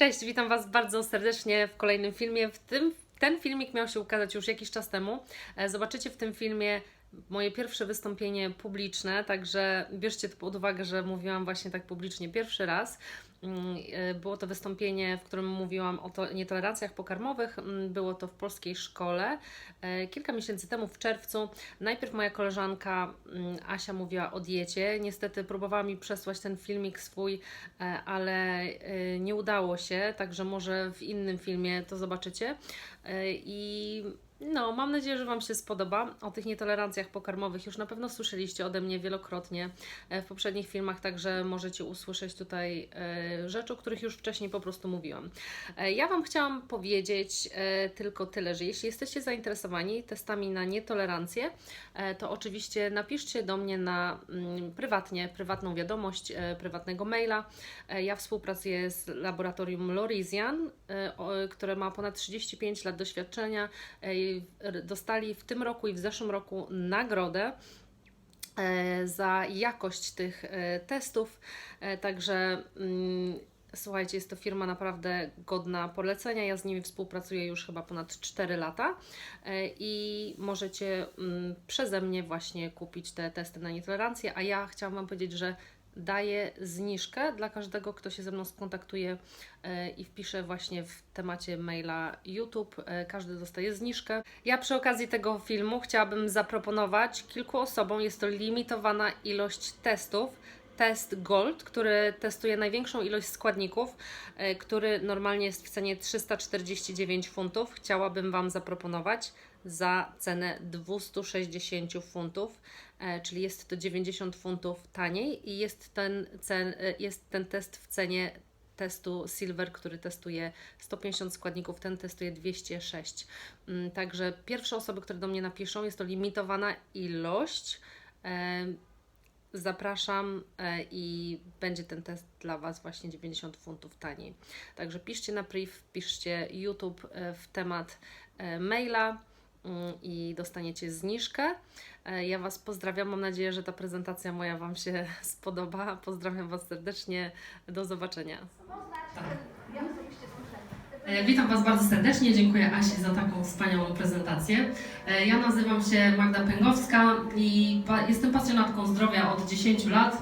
Cześć, witam Was bardzo serdecznie w kolejnym filmie. W tym, ten filmik miał się ukazać już jakiś czas temu. E, Zobaczycie w tym filmie moje pierwsze wystąpienie publiczne, także bierzcie to pod uwagę, że mówiłam właśnie tak publicznie pierwszy raz. Mm, e, Było to wystąpienie, w którym mówiłam o to nietolerancjach pokarmowych. Mm, Było to w polskiej szkole e, kilka miesięcy temu, w czerwcu. Najpierw moja koleżanka mm, Asia mówiła o diecie. Niestety próbowała mi przesłać ten filmik swój, e, ale e, nie udało się, także może w innym filmie to zobaczycie. I no, mam nadzieję, że Wam się spodoba. O tych nietolerancjach pokarmowych już na pewno słyszeliście ode mnie wielokrotnie e, w poprzednich filmach, także możecie usłyszeć tutaj e, rzeczy, o których już wcześniej po prostu mówiłam. E, Ja Wam chciałam powiedzieć tylko tyle, że jeśli jesteście zainteresowani testami na nietolerancję, to oczywiście napiszcie do mnie na mm, prywatnie, prywatną wiadomość, prywatnego maila. Ja współpracuję z laboratorium Lorisian, o- które ma ponad 35 lat doświadczenia. Dostali w tym roku i w zeszłym roku nagrodę e, za jakość tych e, testów. E, Także mm, słuchajcie, jest to firma naprawdę godna polecenia. Ja z nimi współpracuję już chyba ponad 4 lata i możecie mm, przeze mnie właśnie kupić te testy na nietolerancję. A ja chciałam Wam powiedzieć, że daję zniżkę dla każdego, kto się ze mną skontaktuje e, i wpisze właśnie w temacie maila YouTube. E, Każdy dostaje zniżkę. Ja przy okazji tego filmu chciałabym zaproponować kilku osobom, jest to limitowana ilość testów. Test Gold, który testuje największą ilość składników, e, który normalnie jest w cenie 349 funtów. Chciałabym Wam zaproponować za cenę 260 funtów, e, czyli jest to 90 funtów taniej i jest ten, cen, e, jest ten test w cenie testu Silver, który testuje 150 składników, ten testuje 206. Mm, Także pierwsze osoby, które do mnie napiszą, jest to limitowana ilość. E, Zapraszam i będzie ten test dla Was właśnie 90 funtów taniej. Także piszcie na priv, piszcie YouTube w temat maila i dostaniecie zniżkę. E, Ja Was pozdrawiam. Mam nadzieję, że ta prezentacja moja Wam się spodoba. Pozdrawiam Was serdecznie. Do zobaczenia. E, Witam Was bardzo serdecznie. Dziękuję Asi za taką wspaniałą prezentację. E, Ja nazywam się Magda Pęgowska i jestem pasjonatką zdrowia od 10 lat.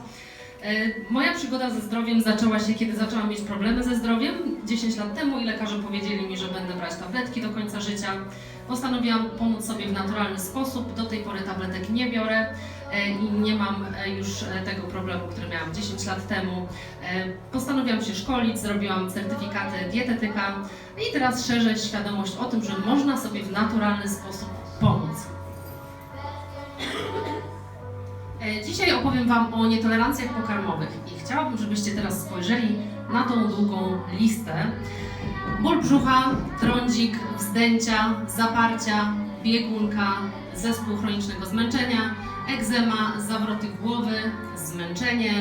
Moja przygoda ze zdrowiem zaczęła się, kiedy zaczęłam mieć problemy ze zdrowiem 10 lat temu i lekarze powiedzieli mi, że będę brać tabletki do końca życia. Postanowiłam pomóc sobie w naturalny sposób. Do tej pory tabletek nie biorę e, i nie mam e, już e, tego problemu, który miałam 10 lat temu. Postanowiłam się szkolić, zrobiłam certyfikaty dietetyka i teraz szerzę świadomość o tym, że można sobie w naturalny sposób pomóc. Dzisiaj opowiem Wam o nietolerancjach pokarmowych i chciałabym, żebyście teraz spojrzeli na tą długą listę. Ból brzucha, trądzik, wzdęcia, zaparcia, biegunka, zespół chronicznego zmęczenia, egzema, zawroty głowy, zmęczenie,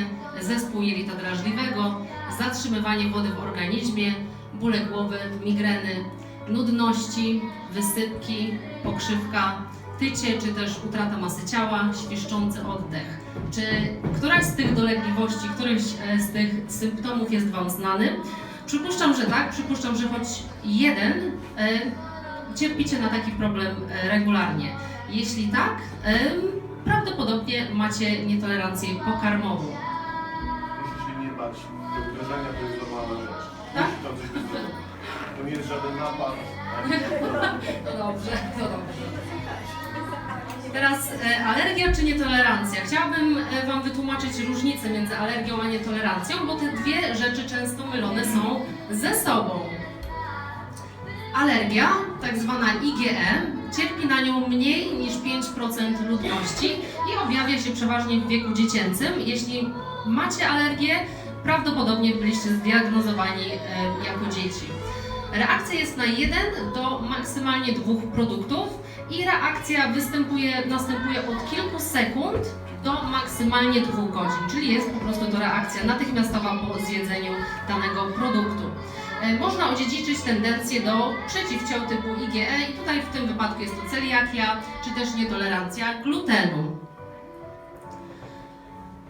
zespół jelita drażliwego, zatrzymywanie wody w organizmie, bóle głowy, migreny, nudności, wysypki, pokrzywka, tycie czy też utrata masy ciała, świszczący oddech. Czy któraś z tych dolegliwości, któryś e, z tych symptomów jest Wam znany? Przypuszczam, że tak. Przypuszczam, że choć jeden e, cierpicie na taki problem e, regularnie. Jeśli tak, prawdopodobnie macie nietolerancję pokarmową. Proszę się nie bać, te uderzenia to jest normalna rzecz. Tak? Musi tam coś być zrobione. To nie jest żaden napad. To dobrze, to dobrze. Teraz e, alergia czy nietolerancja? Chciałabym e, Wam wytłumaczyć różnicę między alergią a nietolerancją, bo te dwie rzeczy często mylone są ze sobą. Alergia, tak zwana IgE, cierpi na nią mniej niż 5% ludności i objawia się przeważnie w wieku dziecięcym. Jeśli macie alergię, prawdopodobnie byliście zdiagnozowani e, jako dzieci. Reakcja jest na jeden do maksymalnie dwóch produktów i reakcja występuje, następuje od kilku sekund do maksymalnie dwóch godzin, czyli jest po prostu to reakcja natychmiastowa po zjedzeniu danego produktu. E, Można odziedziczyć tendencję do przeciwciał typu IgE i tutaj w tym wypadku jest to celiakia czy też nietolerancja glutenu.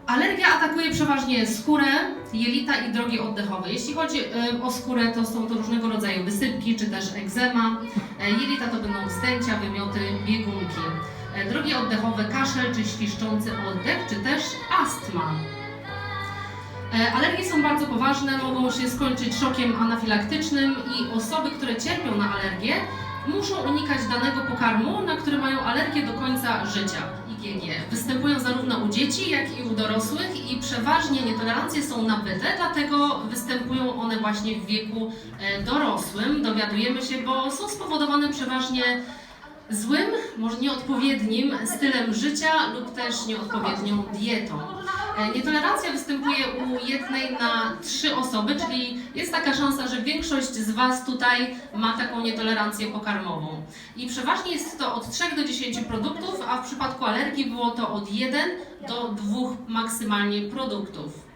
Alergia atakuje przeważnie skórę, jelita i drogi oddechowe. Jeśli chodzi o skórę, to są to różnego rodzaju wysypki czy też egzema. E, Jelita to będą wzdęcia, wymioty, biegunki. E, Drogi oddechowe, kaszel czy świszczący oddech, czy też astma. E, Alergie są bardzo poważne, mogą się skończyć szokiem anafilaktycznym i osoby, które cierpią na alergię, muszą unikać danego pokarmu, na który mają alergię do końca życia. IgG. Występują zarówno u dzieci, jak i u dorosłych i przeważnie nietolerancje są nabyte, dlatego występują one właśnie w wieku e, dorosłym. Dowiadujemy się, bo są spowodowane przeważnie złym, może nieodpowiednim stylem życia lub też nieodpowiednią dietą. E, Nietolerancja występuje u jednej na trzy osoby, czyli jest taka szansa, że większość z Was tutaj ma taką nietolerancję pokarmową. I przeważnie jest to od 3 do 10 produktów, a w przypadku alergii było to od 1 do 2 maksymalnie produktów.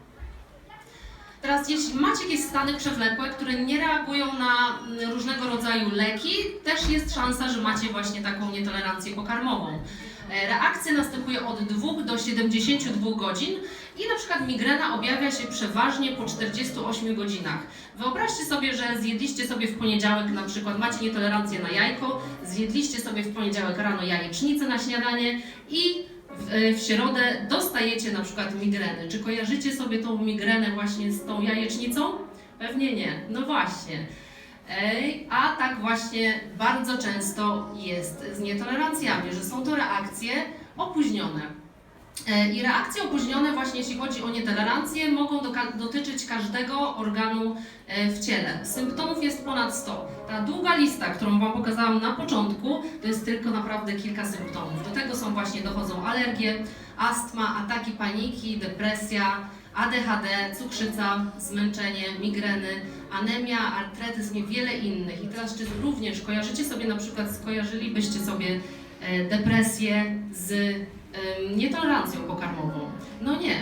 Teraz, jeśli macie jakieś stany przewlekłe, które nie reagują na mm, różnego rodzaju leki, też jest szansa, że macie właśnie taką nietolerancję pokarmową. E, Reakcja następuje od 2 do 72 godzin i na przykład migrena objawia się przeważnie po 48 godzinach. Wyobraźcie sobie, że zjedliście sobie w poniedziałek, na przykład macie nietolerancję na jajko, zjedliście sobie w poniedziałek rano jajecznicę na śniadanie i w, e, w środę dostajecie na przykład migreny. Czy kojarzycie sobie tą migrenę właśnie z tą jajecznicą? Pewnie nie. No właśnie. A tak właśnie bardzo często jest z nietolerancjami, że są to reakcje opóźnione. I reakcje opóźnione, właśnie jeśli chodzi o nietolerancję, mogą dotyczyć każdego organu e, w ciele. Symptomów jest ponad 100. Ta długa lista, którą Wam pokazałam na początku, to jest tylko naprawdę kilka symptomów. Do tego są właśnie dochodzą alergie, astma, ataki paniki, depresja, ADHD, cukrzyca, zmęczenie, migreny, anemia, artretyzm i wiele innych. I teraz czy również kojarzycie sobie na przykład, skojarzylibyście sobie e, depresję z nietolerancją pokarmową? No nie.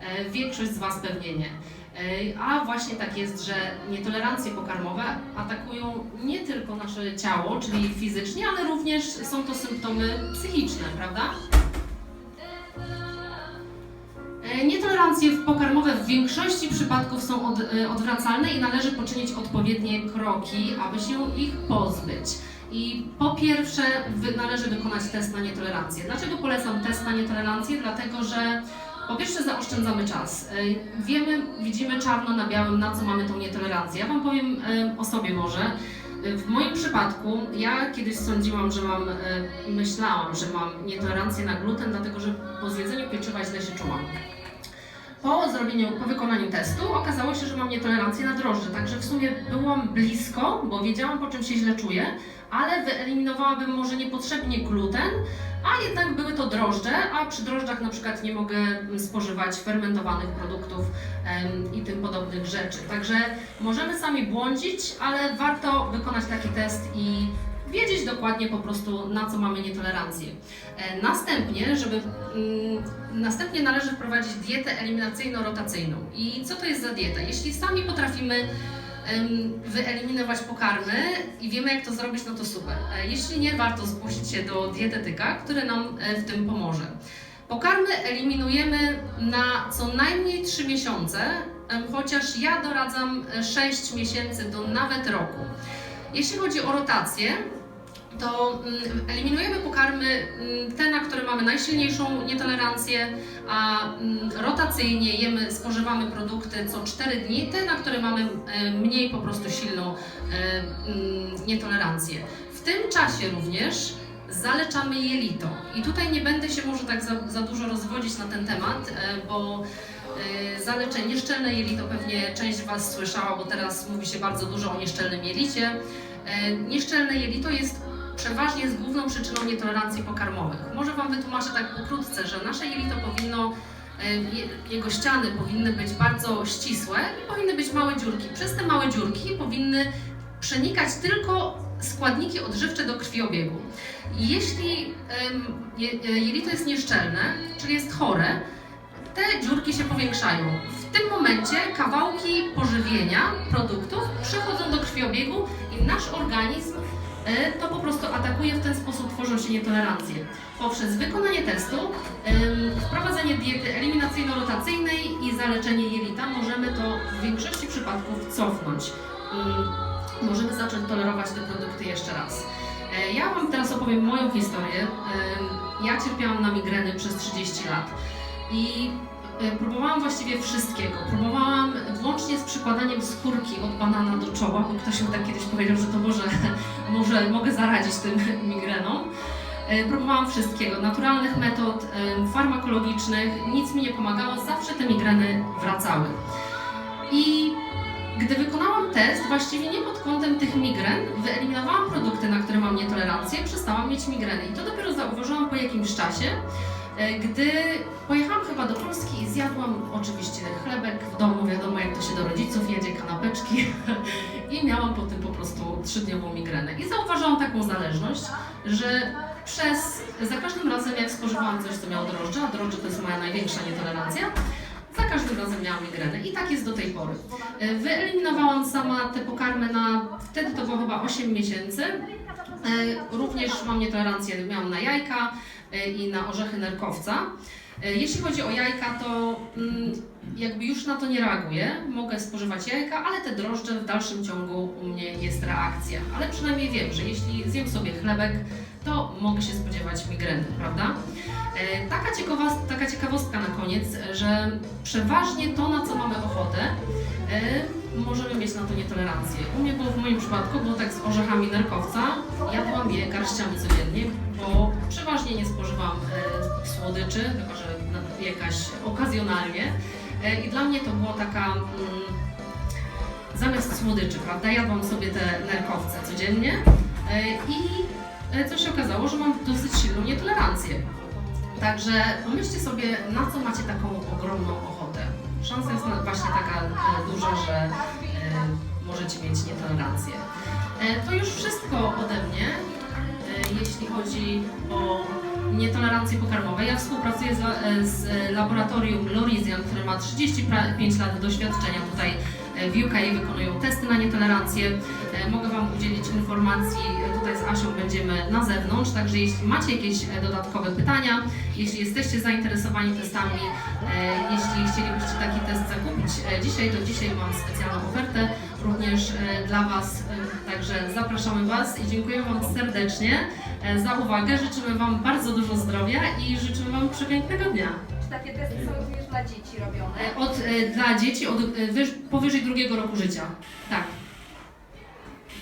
E, Większość z Was pewnie nie. E, A właśnie tak jest, że nietolerancje pokarmowe atakują nie tylko nasze ciało, czyli fizycznie, ale również są to symptomy psychiczne, prawda? Nietolerancje pokarmowe w większości przypadków są od, e, odwracalne i należy poczynić odpowiednie kroki, aby się ich pozbyć. I po pierwsze należy wykonać test na nietolerancję. Dlaczego polecam test na nietolerancję? Dlatego, że po pierwsze zaoszczędzamy czas. E, Wiemy, widzimy czarno na białym, na co mamy tą nietolerancję. Ja Wam powiem e, o sobie może. E, W moim przypadku, ja kiedyś sądziłam, że mam, e, myślałam, że mam nietolerancję na gluten, dlatego że po zjedzeniu pieczywa źle się czułam. Po zrobieniu, po wykonaniu testu okazało się, że mam nietolerancję na drożdże, także w sumie byłam blisko, bo wiedziałam po czym się źle czuję, ale wyeliminowałabym może niepotrzebnie gluten, a jednak były to drożdże, a przy drożdżach na przykład nie mogę spożywać fermentowanych produktów em, i tym podobnych rzeczy. Także możemy sami błądzić, ale warto wykonać taki test i wiedzieć dokładnie po prostu na co mamy nietolerancję. E, Następnie, żeby mm, następnie należy wprowadzić dietę eliminacyjno-rotacyjną. I co to jest za dieta? Jeśli sami potrafimy wyeliminować pokarmy i wiemy jak to zrobić, no to super. E, Jeśli nie, warto zgłosić się do dietetyka, który nam e, w tym pomoże. Pokarmy eliminujemy na co najmniej 3 miesiące, chociaż ja doradzam e, 6 miesięcy do nawet roku. Jeśli chodzi o rotację, to mm, eliminujemy pokarmy mm, te, na które mamy najsilniejszą nietolerancję, a mm, rotacyjnie jemy, spożywamy produkty co 4 dni, te, na które mamy e, mniej po prostu silną e, nietolerancję. W tym czasie również zaleczamy jelito. I tutaj nie będę się może tak za, za dużo rozwodzić na ten temat, e, bo zaleczenie nieszczelne jelito pewnie część Was słyszała, bo teraz mówi się bardzo dużo o nieszczelnym jelicie. Nieszczelne jelito jest przeważnie z główną przyczyną nietolerancji pokarmowych. Może Wam wytłumaczę tak pokrótce, że nasze jelito powinno, e, je- jego ściany powinny być bardzo ścisłe i powinny być małe dziurki. Przez te małe dziurki powinny przenikać tylko składniki odżywcze do krwiobiegu. Jeśli e, jelito jest nieszczelne, czyli jest chore, te dziurki się powiększają. W tym momencie kawałki pożywienia, produktów przechodzą do krwiobiegu i nasz organizm to po prostu atakuje w ten sposób, tworzą się nietolerancje. Poprzez wykonanie testu, wprowadzenie diety eliminacyjno-rotacyjnej i zaleczenie jelita możemy to w większości przypadków cofnąć. Możemy zacząć tolerować te produkty jeszcze raz. E, Ja Wam teraz opowiem moją historię. Ja cierpiałam na migreny przez 30 lat i e, próbowałam właściwie wszystkiego. Próbowałam włącznie z przykładaniem skórki od banana do czoła, bo ktoś mi tak kiedyś powiedział, że to może, może mogę zaradzić tym migrenom. E, Próbowałam wszystkiego, naturalnych metod, em, farmakologicznych, nic mi nie pomagało, zawsze te migreny wracały. I gdy wykonałam test, właściwie nie pod kątem tych migren, wyeliminowałam produkty, na które mam nietolerancję, przestałam mieć migreny. I to dopiero zauważyłam po jakimś czasie, gdy pojechałam chyba do Polski i zjadłam oczywiście chlebek w domu, wiadomo jak to się do rodziców jedzie, kanapeczki i miałam po tym po prostu trzydniową migrenę. I zauważyłam taką zależność, że przez, za każdym razem jak spożywałam coś, co miało drożdże, a drożdże to jest moja największa nietolerancja, za każdym razem miałam migrenę i tak jest do tej pory. E, Wyeliminowałam sama te pokarmy na, wtedy to było chyba 8 miesięcy. E, Również mam nietolerancję, miałam na jajka e, i na orzechy nerkowca. E, Jeśli chodzi o jajka, to mm, jakby już na to nie reaguję. Mogę spożywać jajka, ale te drożdże w dalszym ciągu u mnie jest reakcja. Ale przynajmniej wiem, że jeśli zjem sobie chlebek, to mogę się spodziewać migreny, prawda? E, Taka, ciekawa, taka ciekawostka na koniec, że przeważnie to, na co mamy ochotę, e, możemy mieć na to nietolerancję. U mnie było w moim przypadku, było tak z orzechami nerkowca. Jadłam je garściami codziennie, słodyczy, chyba że jakaś okazjonalnie. E, I dla mnie to było taka... Mm, zamiast słodyczy, prawda? Jadłam sobie te nerkowce codziennie e, i e, co się okazało, że mam dosyć silną nietolerancję. Także pomyślcie sobie, na co macie taką ogromną ochotę. Szansa jest właśnie taka duża, że możecie mieć nietolerancję. To już wszystko ode mnie, jeśli chodzi o nietolerancje pokarmowe. Ja współpracuję z, e, z laboratorium Lorizian, które ma 35 lat doświadczenia tutaj e, w UK wykonują testy na nietolerancję. E, Mogę Wam udzielić informacji, tutaj z Asią będziemy na zewnątrz, także jeśli macie jakieś dodatkowe pytania, jeśli jesteście zainteresowani testami, jeśli chcielibyście taki test zakupić dzisiaj, to dzisiaj mam specjalną ofertę również e, dla Was, e, także zapraszamy Was i dziękuję Wam serdecznie e, za uwagę. Życzymy Wam bardzo dużo zdrowia i życzymy Wam przepięknego dnia. Czy takie testy są również dla dzieci robione? Od, dla dzieci od, wyż, powyżej drugiego roku życia. Tak.